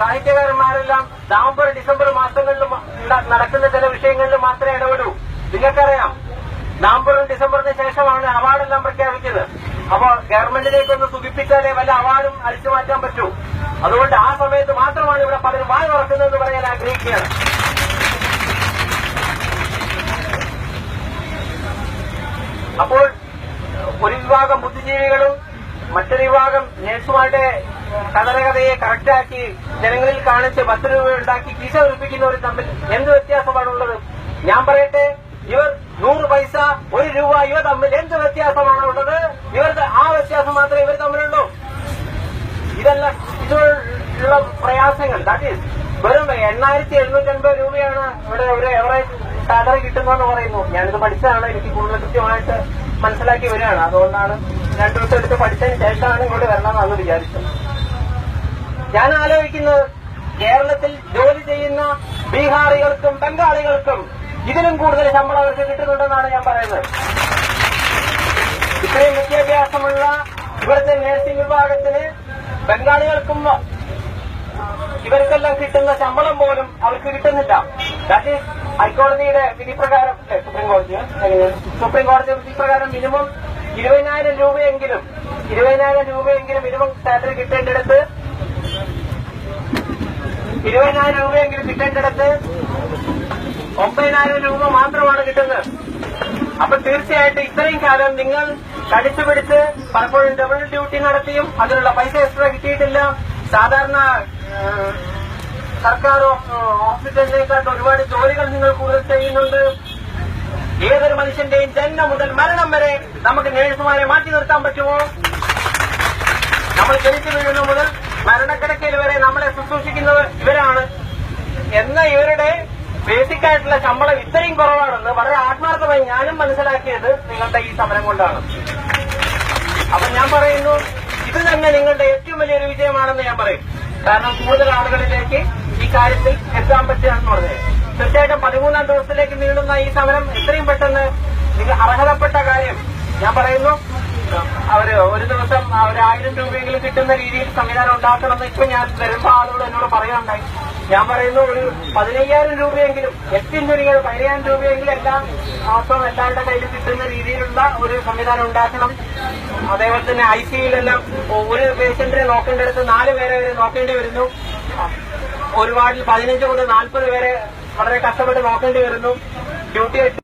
സാഹിത്യകാരന്മാരെല്ലാം November December മാസങ്ങളിലും നടക്കുന്ന ചില വിഷയങ്ങളിൽ മാത്രമേ ഇടപെടൂ. നിങ്ങൾക്കറിയാം നവംബറും ഡിസംബറിന് ശേഷമാണ് അവാർഡെല്ലാം പ്രഖ്യാപിക്കുന്നത് അപ്പോൾ ഗവൺമെന്റിലേക്ക് ഒന്ന് സുഖിപ്പിച്ചാലേ വല്ല അവാർഡും അടിച്ചു മാറ്റാൻ പറ്റൂ. അതുകൊണ്ട് ആ സമയത്ത് മാത്രമാണ് ഇവിടെ പലരും വായ തുറക്കുന്നതെന്ന് പറയാൻ ആഗ്രഹിക്കുകയാണ്. അപ്പോൾ ഒരു വിഭാഗം ബുദ്ധിജീവികളും മറ്റൊരു വിഭാഗം നേഴ്സുമാരുടെ കഥനകഥയെ കറക്റ്റാക്കി ജനങ്ങളിൽ കാണിച്ച് പത്ത് രൂപ ഉണ്ടാക്കി കീശ ഉറപ്പിക്കുന്നവരും തമ്മിൽ എന്ത് വ്യത്യാസമാണുള്ളത് ഞാൻ പറയട്ടെ ഇവർ നൂറ് പൈസ ഒരു രൂപ ഇവർ തമ്മിൽ എന്ത് വ്യത്യാസമാണ് ഉള്ളത്? ഇവർക്ക് ആ വ്യത്യാസം മാത്രമേ ഇവർ തമ്മിലുള്ളൂ. ഇതല്ല ഇതിലുള്ള പ്രയാസങ്ങൾ. ദാറ്റ് ഈസ് വെറും എണ്ണായിരത്തി എഴുന്നൂറ്റി അൻപത് രൂപയാണ് ഇവിടെ ഒരു എവറേജ് സാലറി കിട്ടുന്നതെന്ന് പറയുന്നു. ഞാനിത് പഠിച്ചതാണ് എനിക്ക് കൂടുതൽ കൃത്യമായിട്ട് മനസ്സിലാക്കി വരികയാണ്. അതുകൊണ്ടാണ് രണ്ടു ദിവസം എടുത്ത് പഠിച്ചതിന് ശേഷമാണ് ഇങ്ങോട്ട് വരണമെന്നാണ് വിചാരിച്ചത്. ഞാൻ ആലോചിക്കുന്നത് കേരളത്തിൽ ജോലി ചെയ്യുന്ന ബീഹാറികൾക്കും ബംഗാളികൾക്കും ഇതിലും കൂടുതൽ ശമ്പളം അവർക്ക് കിട്ടുന്നുണ്ടെന്നാണ് ഞാൻ പറയുന്നത്. ഇത്രയും വിദ്യാഭ്യാസമുള്ള ഇവിടുത്തെ നഴ്സിംഗ് വിഭാഗത്തിന് ബംഗാളികൾക്കും ഇവർക്കെല്ലാം കിട്ടുന്ന ശമ്പളം പോലും അവർക്ക് കിട്ടുന്നില്ല. ദാറ്റ് ഈസ് ഹൈക്കോടതിയുടെ വിധി പ്രകാരം ഏ, സുപ്രീം കോടതി സുപ്രീം കോടതിയുടെ വിധി പ്രകാരം മിനിമം ഇരുപതിനായിരം രൂപയെങ്കിലും ഇരുപതിനായിരം രൂപയെങ്കിലും മിനിമം സാലറി കിട്ടേണ്ടിടത്ത് ഇരുപതിനായിരം രൂപയെങ്കിലും കിട്ടേണ്ടിടത്ത് ഒമ്പതിനായിരം രൂപ മാത്രമാണ് കിട്ടുന്നത്. അപ്പൊ തീർച്ചയായിട്ടും ഇത്രയും കാലം നിങ്ങൾ കടിച്ചു പിടിച്ച് പലപ്പോഴും ഡബിൾ ഡ്യൂട്ടി നടത്തിയും അതിനുള്ള പൈസ എക്സ്ട്രാ കിട്ടിയിട്ടില്ല. സാധാരണ സർക്കാർ ഹോസ്പിറ്റലിനേക്കാട്ട് ഒരുപാട് ജോലികൾ നിങ്ങൾ കൂടുതൽ ചെയ്യുന്നുണ്ട്. ഏതൊരു മനുഷ്യന്റെയും ജന്മം മുതൽ മരണം വരെ നമുക്ക് നേഴ്സുമാരെ മാറ്റി നിർത്താൻ പറ്റുമോ? നമ്മൾ ജനിച്ചു വീഴുന്ന മുതൽ മരണക്കിടക്കയിൽ വരെ നമ്മളെ ശുശ്രൂഷിക്കുന്നത് ഇവരാണ്. എന്ന ഇവരുടെ ബേസിക് ആയിട്ടുള്ള ശമ്പളം ഇത്രയും കുറവാണെന്ന് വളരെ ആത്മാർത്ഥമായി ഞാനും മനസ്സിലാക്കിയത് നിങ്ങളുടെ ഈ സമരം കൊണ്ടാണ്. അപ്പൊ ഞാൻ പറയുന്നു ഇത് തന്നെ നിങ്ങളുടെ ഏറ്റവും വലിയൊരു വിജയമാണെന്ന് ഞാൻ പറയും. കാരണം കൂടുതൽ ആളുകളിലേക്ക് ഈ കാര്യത്തിൽ എത്താൻ പറ്റുകയാണെന്ന് പറഞ്ഞത്. തീർച്ചയായിട്ടും പതിമൂന്നാം ദിവസത്തിലേക്ക് നീളുന്ന ഈ സമരം എത്രയും പെട്ടെന്ന് നിങ്ങൾ അർഹതപ്പെട്ട കാര്യം ഞാൻ പറയുന്നു. അവർ ഒരു ദിവസം ഒരു ആയിരം രൂപയെങ്കിലും കിട്ടുന്ന രീതിയിൽ സംവിധാനം ഉണ്ടാക്കണമെന്ന് ഇപ്പൊ ഞാൻ വരുമ്പോ ആളുകൾ എന്നോട് പറയാനുണ്ടായി ഞാൻ പറയുന്നു ഒരു പതിനയ്യായിരം രൂപയെങ്കിലും ഏറ്റവും ചുരുങ്ങിയത് പതിനയ്യായിരം രൂപയെങ്കിലും എല്ലാ മാസവും എല്ലാവരുടെ കയ്യിൽ കിട്ടുന്ന രീതിയിലുള്ള ഒരു സംവിധാനം ഉണ്ടാക്കണം. അതേപോലെ തന്നെ ഐ സിയിലെല്ലാം ഒരു പേഷ്യന്റിനെ നോക്കേണ്ടടുത്ത് നാല് പേരെ വരെ നോക്കേണ്ടി വരുന്നു. ഒരു വാർഡിൽ പതിനഞ്ച് മുതൽ നാൽപ്പത് പേരെ വളരെ കഷ്ടപ്പെട്ട് നോക്കേണ്ടി വരുന്നു. ഡ്യൂട്ടി